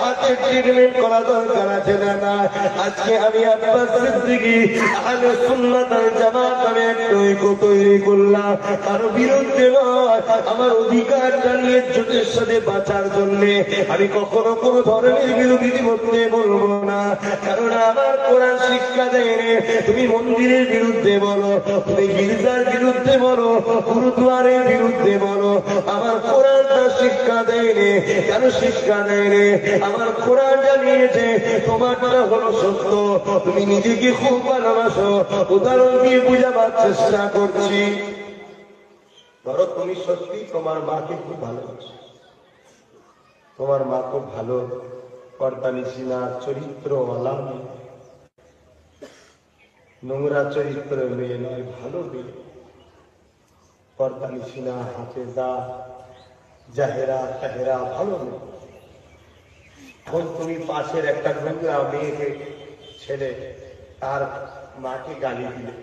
হাতে ট্রিটমেন্ট করা দরকার আছে না আজকে আমি আব্বাস আহলে জামাত আমি করলাম। কারও বিরুদ্ধে নয়, আমার অধিকার জানিয়ে সাথে বাঁচার জন্য। আমি কখনো কোনো বিরোধী বলব না। কারণ আমার কোরআন শিক্ষা দেয়। তুমি মন্দিরের বিরুদ্ধে বলো, তুমি গির্জার বিরুদ্ধে বলো, গুরুদুয়ারের বিরুদ্ধে বলো। আমার কোরআনটা শিক্ষা দেয় কেন শিক্ষা দেয় আমার কোরআন জানিয়েছে, তোমার তোমারটা হলো সত্য। তুমি নিজেকে খুব ভালোবাসো। উদাহরণ দিয়ে বুঝাবার চেষ্টা করছি। ধরো তুমি সত্যি তোমার মাকে খুব ভালোবাসো। তোমার মা খুব ভালো কর্তানিসি না চরিত্র অলাম নোংরা চরিত্র মেয়ে নয়, ভালো মেয়ে। কর্তানিসি না হাতে দা জাহেরা, তাহেরা, ভালো মেয়ে। তুমি পাশের একটা নোংরা মেয়েকে ছেড়ে তার মাকে গালি দিলে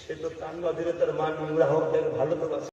সে তো কান্না দিলে, তার মা নোংরা হোক ভালো তো।